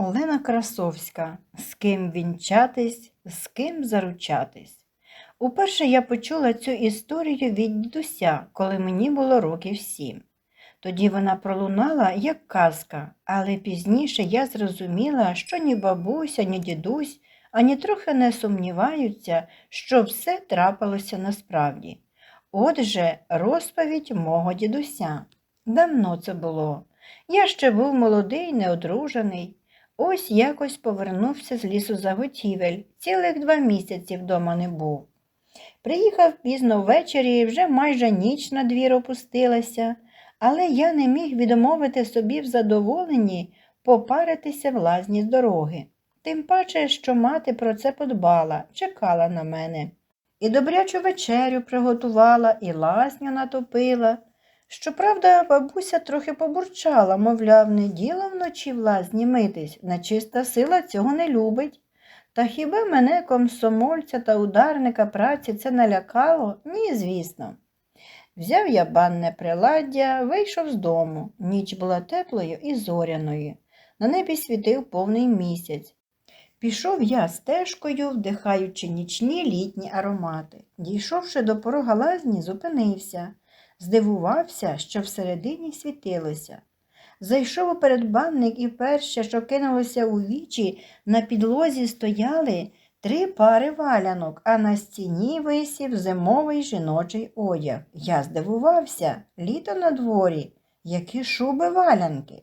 Олена Красовська. З ким вінчатись, з ким заручатись. Уперше я почула цю історію від дідуся, коли мені було років сім. Тоді вона пролунала як казка, але пізніше я зрозуміла, що ні бабуся, ні дідусь ані трохи не сумніваються, що все трапилося насправді. Отже, розповідь мого дідуся. Давно це було. Я ще був молодий, неодружений. Ось якось повернувся з лісу заготівель, цілих два місяці вдома не був. Приїхав пізно ввечері, вже майже ніч на двір опустилася, але я не міг відмовити собі в задоволенні попаритися в лазні з дороги. Тим паче, що мати про це подбала, чекала на мене. І добрячу вечерю приготувала, і лазню натопила. Щоправда, бабуся трохи побурчала, мовляв, не діло вночі в лазні митись, нечиста сила цього не любить. Та хіба мене, комсомольця та ударника праці, це налякало? Ні, звісно. Взяв я банне приладдя, вийшов з дому. Ніч була теплою і зоряною. На небі світив повний місяць. Пішов я стежкою, вдихаючи нічні літні аромати. Дійшовши до порога лазні, зупинився. Здивувався, що всередині світилося. Зайшов у передбанник і перше, що кинулося у вічі, на підлозі стояли три пари валянок, а на стіні висів зимовий жіночий одяг. Я здивувався, літо на дворі, які шуби валянки.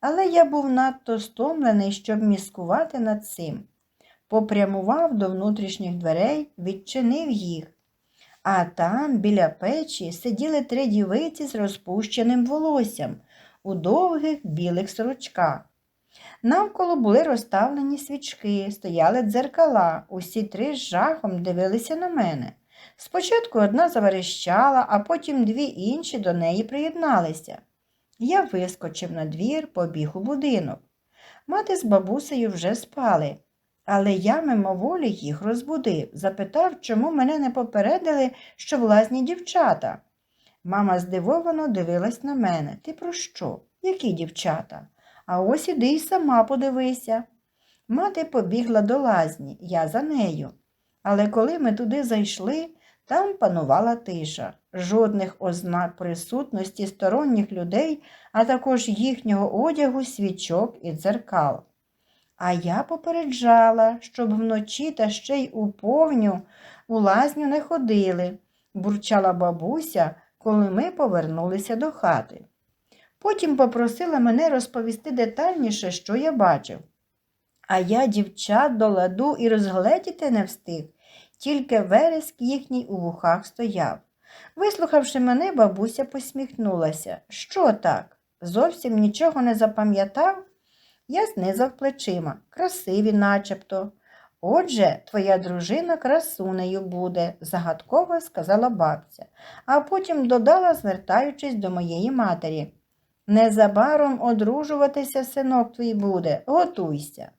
Але я був надто стомлений, щоб міскувати над цим. Попрямував до внутрішніх дверей, відчинив їх. А там, біля печі, сиділи три дівиці з розпущеним волоссям у довгих білих сорочках. Навколо були розставлені свічки, стояли дзеркала, усі три з жахом дивилися на мене. Спочатку одна заверещала, а потім дві інші до неї приєдналися. Я вискочив на двір, побіг у будинок. Мати з бабусею вже спали, але я мимоволі їх розбудив, запитав, чому мене не попередили, що власні дівчата. Мама здивовано дивилась на мене. Ти про що? Які дівчата? А ось іди й сама подивися. Мати побігла до лазні, я за нею. Але коли ми туди зайшли, там панувала тиша, жодних ознак присутності сторонніх людей, а також їхнього одягу, свічок і дзеркал. А я попереджала, щоб вночі та ще й у повню у лазню не ходили, бурчала бабуся, коли ми повернулися до хати. Потім попросила мене розповісти детальніше, що я бачив. А я дівчат до ладу і розгледіти не встиг, тільки вереск їхній у вухах стояв. Вислухавши мене, бабуся посміхнулася. Що так? Зовсім нічого не запам'ятав? Я знизав плечима, красиві начебто. Отже, твоя дружина красунею буде, загадково сказала бабця, а потім додала, звертаючись до моєї матері. Незабаром одружуватися синок твій буде, готуйся.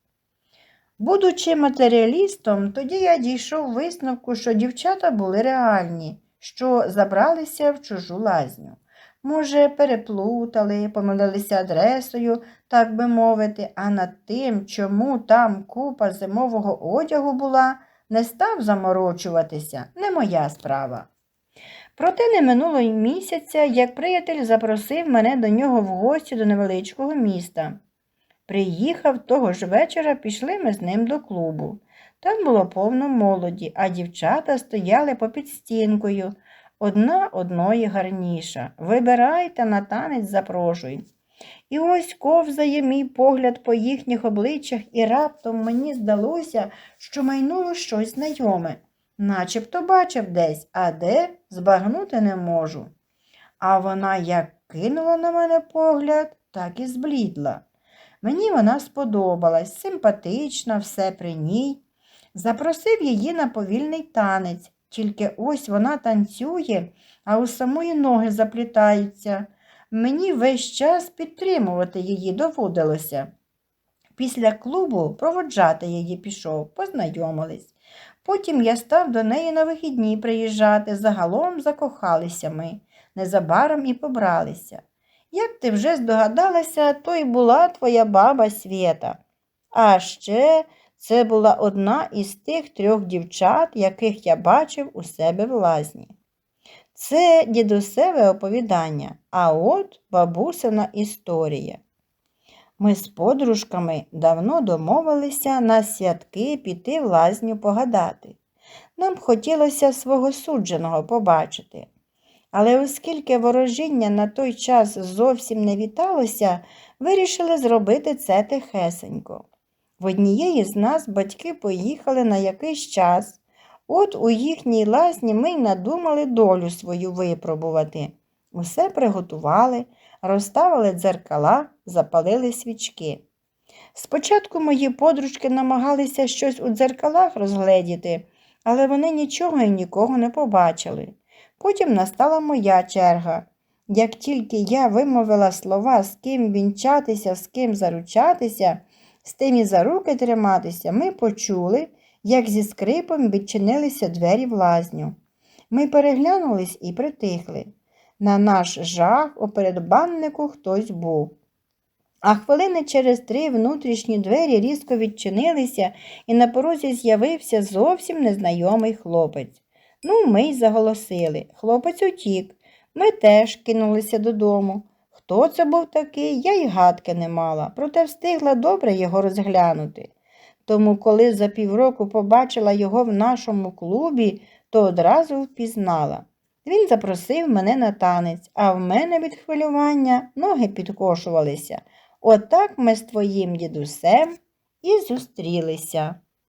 Будучи матеріалістом, тоді я дійшов висновку, що дівчата були реальні, що забралися в чужу лазню. Може, переплутали, помилилися адресою, так би мовити, а над тим, чому там купа зимового одягу була, не став заморочуватися, не моя справа. Проте не минуло й місяця, як приятель запросив мене до нього в гості до невеличкого міста. Приїхав того ж вечора, пішли ми з ним до клубу. Там було повно молоді, а дівчата стояли попід стінкою, одна одної гарніша. Вибирайте на танець запрошуй. І ось ковзає мій погляд по їхніх обличчях, і раптом мені здалося, що майнуло щось знайоме. Начебто бачив десь, а де збагнути не можу. А вона як кинула на мене погляд, так і зблідла. Мені вона сподобалась, симпатична, все при ній. Запросив її на повільний танець, тільки ось вона танцює, а у самої ноги заплітаються. Мені весь час підтримувати її доводилося. Після клубу проводжати її пішов, познайомились. Потім я став до неї на вихідні приїжджати, загалом закохалися ми, незабаром і побралися. Як ти вже здогадалася, то й була твоя баба Свєта. А ще це була одна із тих трьох дівчат, яких я бачив у себе в лазні. Це дідусеве оповідання, а от бабусина історія. Ми з подружками давно домовилися на святки піти в лазню погадати. Нам хотілося свого судженого побачити. Але оскільки ворожіння на той час зовсім не віталося, вирішили зробити це тихесенько. В однієї з нас батьки поїхали на якийсь час. От у їхній лазні ми й надумали долю свою випробувати. Усе приготували, розставили дзеркала, запалили свічки. Спочатку мої подружки намагалися щось у дзеркалах розгледіти, але вони нічого і нікого не побачили. Потім настала моя черга. Як тільки я вимовила слова, з ким вінчатися, з ким заручатися, з тим і за руки триматися, ми почули, як зі скрипом відчинилися двері в лазню. Ми переглянулись і притихли. На наш жах у передбаннику хтось був. А хвилини через три внутрішні двері різко відчинилися, і на порозі з'явився зовсім незнайомий хлопець. Ну, ми й заголосили. Хлопець утік. Ми теж кинулися додому. Хто це був такий, я й гадки не мала, проте встигла добре його розглянути. Тому, коли за півроку побачила його в нашому клубі, то одразу впізнала. Він запросив мене на танець, а в мене від хвилювання ноги підкошувалися. Отак ми з твоїм дідусем і зустрілися.